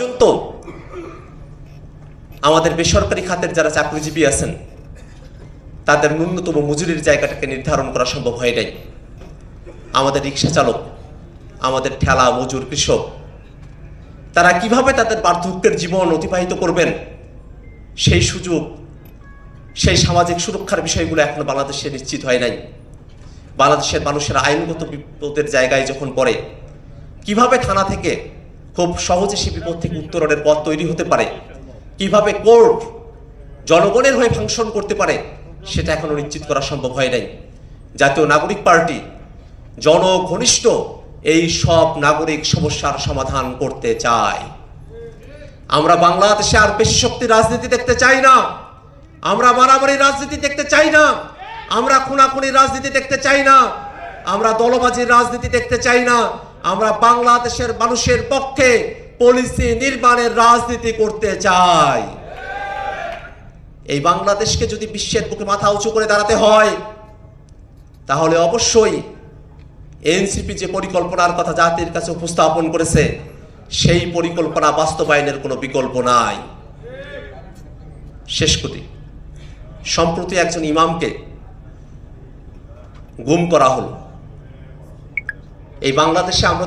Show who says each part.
Speaker 1: পর্যন্ত আমাদের বেসরকারি খাতের যারা চাকরিজীবী আছেন, তাদের ন্যূনতম মজুরির জায়গাটাকে নির্ধারণ করা সম্ভব হয় নাই। আমাদের রিক্সা চালক, আমাদের ঠেলা মজুর কৃষক, তারা কীভাবে তাদের বার্ধক্যের জীবন অতিবাহিত করবেন? সেই সুযোগ, সেই সামাজিক সুরক্ষার বিষয়গুলো এখনও বাংলাদেশে নিশ্চিত হয় নাই। বাংলাদেশের মানুষের আইনগত বিপদের জায়গায় যখন পড়ে, কীভাবে থানা থেকে খুব সহজে সে বিপদ থেকে উত্তরণের পথ তৈরি হতে পারে। কীভাবে কোর্ট জনগণের হয়ে ফাংশন করতে পারে, সেটা এখনও নিশ্চিত করা সম্ভব হয় নাই। জাতীয় নাগরিক পার্টি, জনঘনিষ্ঠ এই সব নাগরিক সমস্যার সমাধান করতে চায়। আমরা বাংলাদেশে আর বেশি শক্তি রাজনীতি দেখতে চাই না। আমরা মারামারি রাজনীতি দেখতে চাই না। আমরা খুনাখুনি রাজনীতি দেখতে চাই না। আমরা দলবাজির রাজনীতি দেখতে চাই না। আমরা বাংলাদেশের মানুষের পক্ষে পলিসি নির্মাণের রাজনীতি করতে চাই। এই বাংলাদেশকে যদি বিশ্বের বুকে মাথা উঁচু করে দাঁড়াতে হয়, তাহলে অবশ্যই এনসিপি যে পরিকল্পনার কথা জাতির কাছে উপস্থাপন করেছে, সেই পরিকল্পনা বাস্তবায়নের কোনো বিকল্প নাই। শেষ করি সম্প্রতি একজন ইমামকে গুম করা হলো। এই বাংলাদেশে আমরা